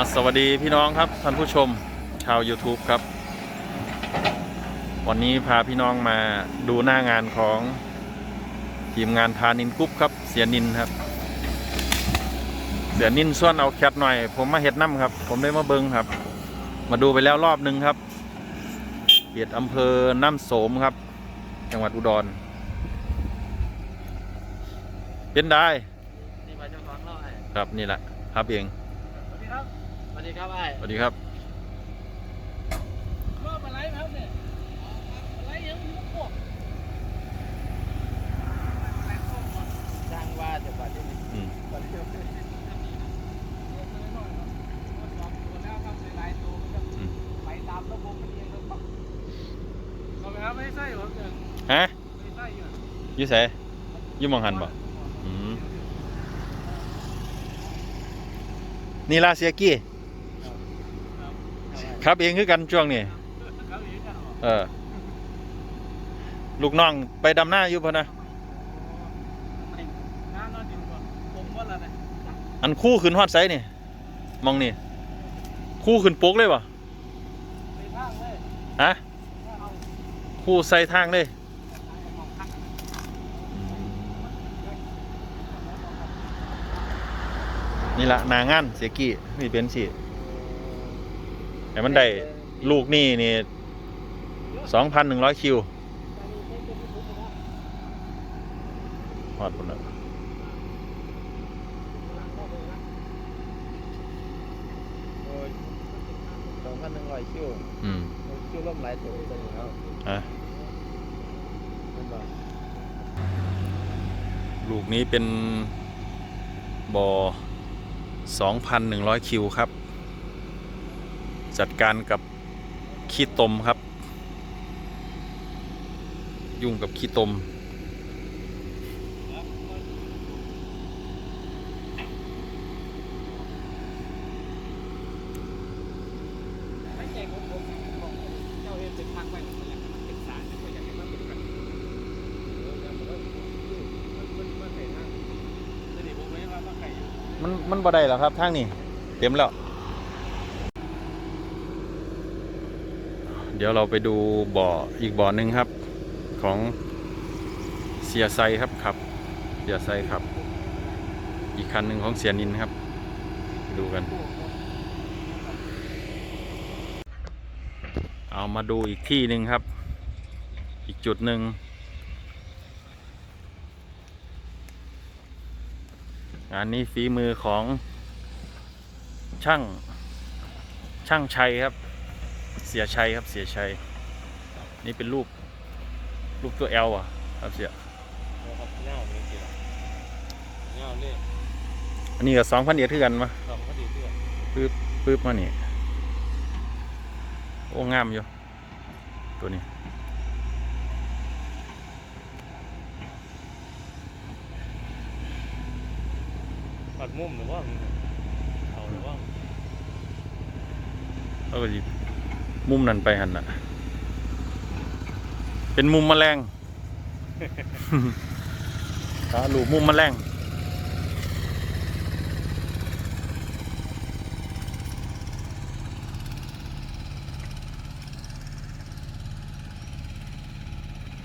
อ่าสวัสดีพี่น้องครับท่านผู้ชมชาว YouTube ครับ วันนี้พาพี่น้องมาดูหน้างานของทีมงานพานินกรุ๊ปครับเสียนินครับ เสียนินส่วนเอาแคทหน่อย ผมมาเห็ดน้ำครับ ผมได้มาเบิงครับ มาดูไปแล้วรอบหนึ่งครับเปียดอำเภอน้ำโสมครับ จังหวัดอุดร เป็นได้ นี่มาเจ้าของเล่าไอ้ครับนี่แหละครับเองสวัสดีครับส วัสดีครับไอ้สวัสดีครับรอบอะไรครับเนี่ยอะไรยังมุกพวกจ้างว่าจะบัดนี้อืมบัดนี้ไปตามระบบมันเองแล้วปั๊บเราไปครับไม่ใช่เหรอเกินฮะไม่ใช่อยู่อยูเสอยูหมองหันบ่อืมนี่ลาเซียกี้ ครับเองคือกันช่วงนี้ครับอีกอะเออ ลูกน้องไปดำหน้าอยู่พะนะงานนอนอยู่ก่อนผมว่าอะไรเนี่ยอันคู่ขึ้นฮอดไซนี่มองนี่คู่ขึ้นปุ๊กเลยบ่ไปทางเลยฮะเอาคู่ใส่ทางเลยมองทักนี่ละหนางานเสียกี้นี่เป็นสิ แต่มันได้ลูกนี่นี่สองพันหนึ่งร้อยคิวฮอดพุ่นละโอ้ยสองพันหนึ่งร้อยคิวอืมคิวล่มหลายตัวตัวนี้ครับอะมันบอกลูกนี้เป็นบอ2,100 คิวครับ จัดการกับขี้ตมครับ ยุ่งกับขี้ตม ไม่ใช่ของผมของเจ้าเฮ็ดเป็นพักไว้ผมมันเป็นสารไม่อยากให้มันเป็นกันเออแล้วมันก็มันมันมันใส่ทางแล้วนี่ผมไม่ว่ามันไก่อยู่มันมันบ่ได้หรอครับทางนี้เต็มแล้ว เดี๋ยวเราไปดูบ่ออีกบ่อหนึ่งครับ ของเสียไซครับครับ เสียไซครับ อีกคันหนึ่งของเสียนินครับ ดูกัน เอามาดูอีกที่หนึ่งครับ อีกจุดหนึ่งงานนี้ฝีมือของช่างช่างชัยครับ เสียชัยครับเสียชัย นี่เป็นรูปรูปตัวแอลอะ ครับเสียครับเงาเลยเสียเงาเนี่ยอันนี้ก็สองพันเอ็ดคือกันมาสองก็ดีเพื่อนปึ๊บปึ๊บมานี่โอ้งามอยู่ ตัวนี้ปัดมุมหรือว่าเอาหรือว่าแล้วก็สิ มุมนั้นไปหันน่ะ เป็นมุมแมลงตาลูกมุมแมลง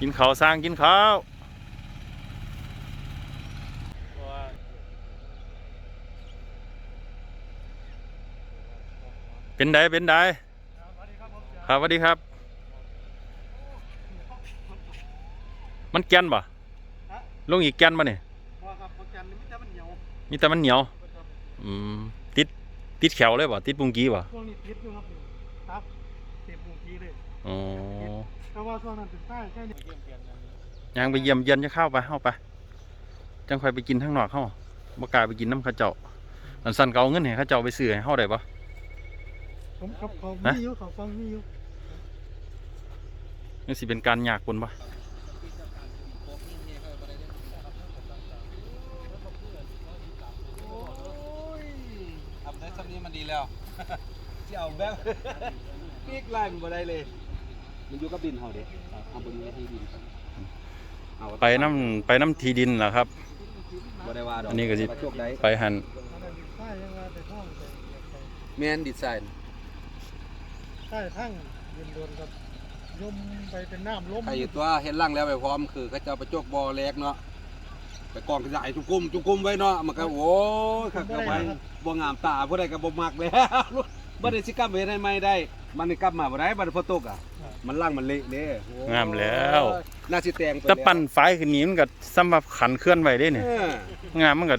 กินข้าวสร้างกินข้าวเป็นไดเป็นไดสวัสดี ครับผมครับสวัสดีครับ มันแกนบ่ลงอีกแกนบ่เนี่ยว่าครับโปรแกรมนี้ไม่ใช่มันเหนียวมีแต่มันเหนียวอืมติดติดแขวเลยบ่ติดปุงกี้บ่ช่วงนี้ติดอยู่ครับนี่ครับเต็มปุ่งทีเลยอ๋อแต่ว่าช่วงนั้นเป็นใต้ใช่เนี่ยเยี่ยมเปลี่ยนกันยังไปเยี่ยมเยียนจะเข้าไปเข้าไปจังค่อยไปกินข้างนอกเข้าบ่กล้าไปกินน้ำเข้าเจ้าอันสั่นก็เอาเงินให้เข้าเจ้าไปซื้อให้เฮาได้บ่ ผมกับเขาฮะมีอยู่เขาฟังมีอยู่นี่สิเป็นการยากคนบ่ทำได้ทำนี้มันดีแล้วที่เอาแบงค์ปีกไล่มันบ่ได้เลย มันอยู่กับดินเฮาเด้เอาบนนี้ที่ดินเอาไปน้ำไปน้ำทีดินล่ะครับบ่ได้ว่าดอกอันนี้ก็สิว่าโชคได้ไปหันใช่ยังไงแต่ห้องแต่อแมนดีไซน์ ใต้ทั้งยืนโดนกับยมไปเป็นน้ำล้มใครอยู่ตัวเห็นร่างแล้วไปพร้อมคือเขาจะเอาไปจกบอแรกเนาะไปกองกระจายจุกุมจุกุมไว้เนาะมันก็โอ้ยขักเอาไว้บ่งามตาผู้ใดก็บ่มักแล้วบ่ได้สิกลับไปเฮ็ดให้ใหม่ได้ มันนี่กลับมาบ่ได้บัดฝนตกอะมันล่างมันเละเด้โอ้ยงามแล้ว น่าสิแต่งแต่ปั่นไฟขึ้นนี้มันก็สำหรับขันเคลื่อนไหวได้เนี่ยเอองามมันก็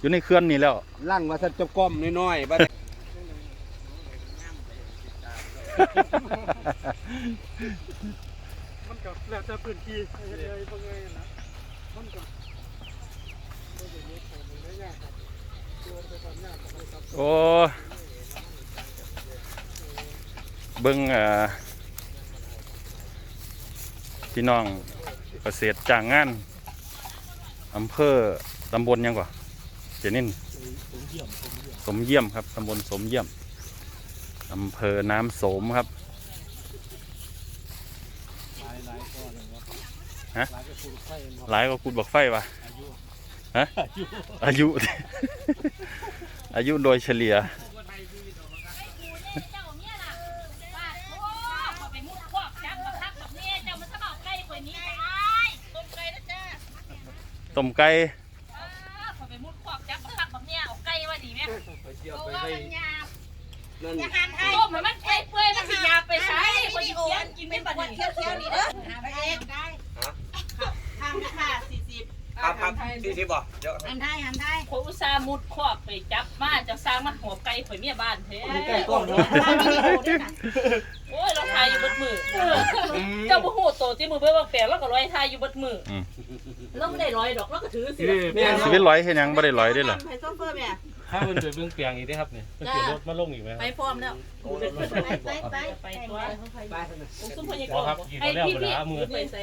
อยู่ในเคลื่อนนี่แล้ว ล่างว่าซั่นจะก้อมน้อยๆบัด มันกับแล้วแต่พื้นที่เฮ็ดเลยบ่ไงนะมันกับโอ้เบิ้งอ่อพี่น้องเกษตรจ้างงานอำเภอตำบลยังก่อเจนินสมเยี่ยมครับตำบลสมเยี่ยม อำเภอน้ำโสมครับหลายหลายก็เลยว่าฮะหลายก็คือไฟเนาะหลายก็กุดบอกไฟวะอายุฮะอายุอายุ อายุโดยเฉลี่ยเจ้าเนี่ยน่ะว่าโอ้ขอไปมุดคอกจับมาคักแบบนี้เจ้ามันสมัครไก่ข่อยนี้ไปอ้ายต้มไก่ นั่นอย่าหันให้ต้มให้มันเปื่อยเปื่อยมันสิยาบไปใช้คนที่เคี้ยนกินเป็นบัดนี้เที่ยวๆนี่เด้อหาไปเองได้ทางค่ะสี่สิบครับครับสี่สิบบ่เดี๋ยวหันได้หันได้ข่อยอุตส่าห์มุดคอกไปจับมาเจ้าสร้างมาหัวไก่ข่อยเมียบ้านแท้ใกล้กล้องเนาะทางวิดีโอด้วยนะโอ้ยเราทายอยู่เบดมือเออเจ้าบ่ฮู้โตที่มือเบิ่งว่าแปลกแล้วก็ร้อยทายอยู่เบดมืออแล้วไม่ได้ร้อยดอกแล้วก็ถือสิแม่นชีวิตร้อยเห็นยังไม่ได้ร้อยได้หรอ ไปโซเฟอร์แม่ถ้ามันเกิดเบื้องเปียงอีกได้ครับเนี่ยมันเกิดรถมาลงอีกไหมไปฟอร์มแล้วไปไปไปไปตัวไปผมซุ่มพยากอ๋อรครับณ์กินไอ้แล้วพี่หมดพี่แล้วมือไปใส่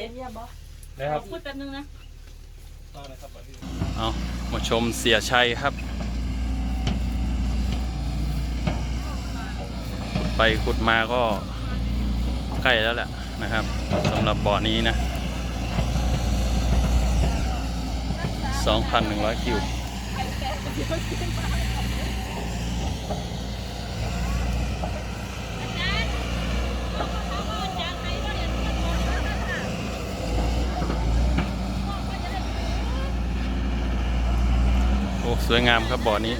นะครับพูดแป๊บนึงนะเอามาชมเสียชัยครับ ไปขุดมาก็ใกล้แล้วแหละนะครับสำหรับบ่อนี้นะ 2,100 คิว โอ้ สวยงามครับบ่อนี้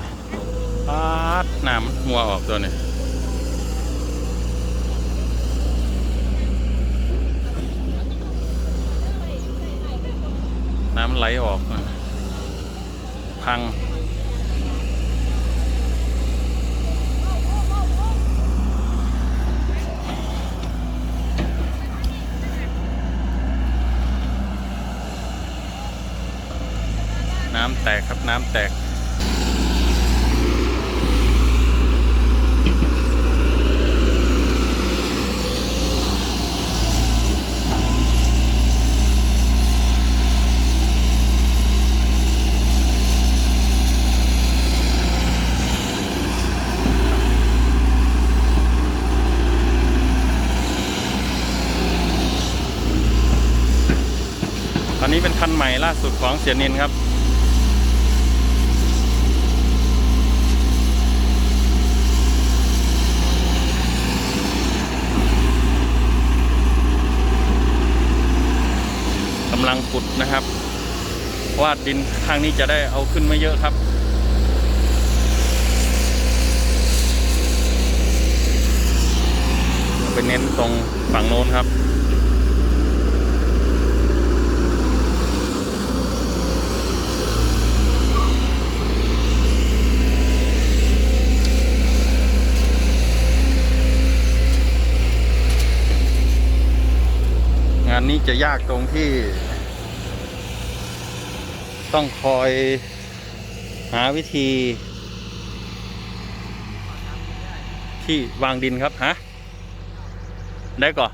ปาดน้ำมันหัวออกตัวนี้น้ำไหลออก พังน้ำแตกครับน้ำแตก อันนี้เป็นคันใหม่ล่าสุดของเสียนินครับำลังขุดนะครับ วาดดินข้างนี้จะได้เอาขึ้นไม่เยอะครับไปเน้นตรงฝั่งโน้นครับงานนี้จะยากตรงที่ ต้องคอยหาวิธีที่วางดินครับ ฮะ ได้ก่อน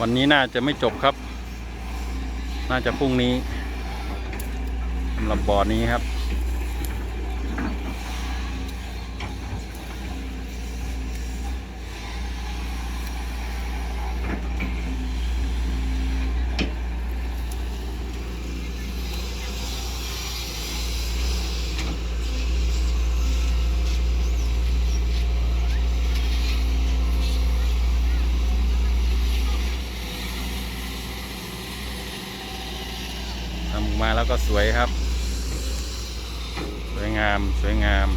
วันนี้น่าจะไม่จบครับ น่าจะพรุ่งนี้สำหรับบ่อนี้ครับ มาแล้วก็สวยครับ สวยงามสวยงาม